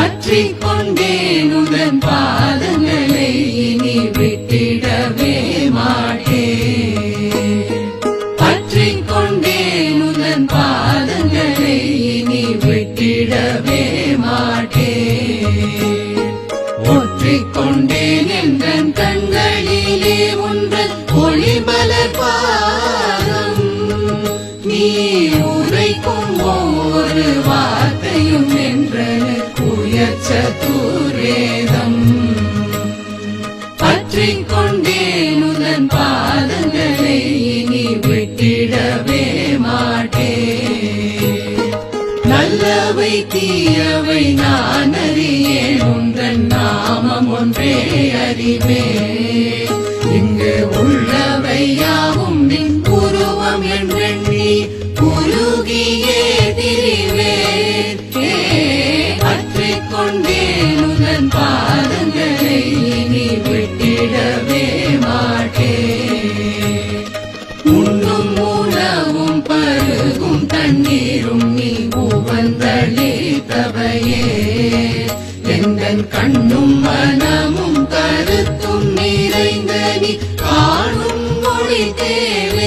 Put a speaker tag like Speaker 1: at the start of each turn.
Speaker 1: பற்றிக் கொண்டேன் உடன் பாதங்களை இனி விட்டிடவே மாட்டேன் பற்றிக் கொண்டேன் உடன் பாதங்களை இனி விட்டிடவே மாட்டேன் ஒற்றிக் கொண்டேன் என்ற கண்களிலே உந்தன் ஒளிமலர் பாதம். நீ உரைக்கும் வேதம். பற்றிக் கொண்டேன் உதன் பாதங்களை இனி விட்டிடவே மாட்டே நல்லவை தீயவை நான் அறியேன் உந்தன் நாமம் ஒன்றே அறிவேன். கண்ணீரும் நீ பூவந்தளித்தவையே எந்தன் கண்ணும் மனமும் கருத்தும் நிறைந்த நீ காணும் மொழி தேவை.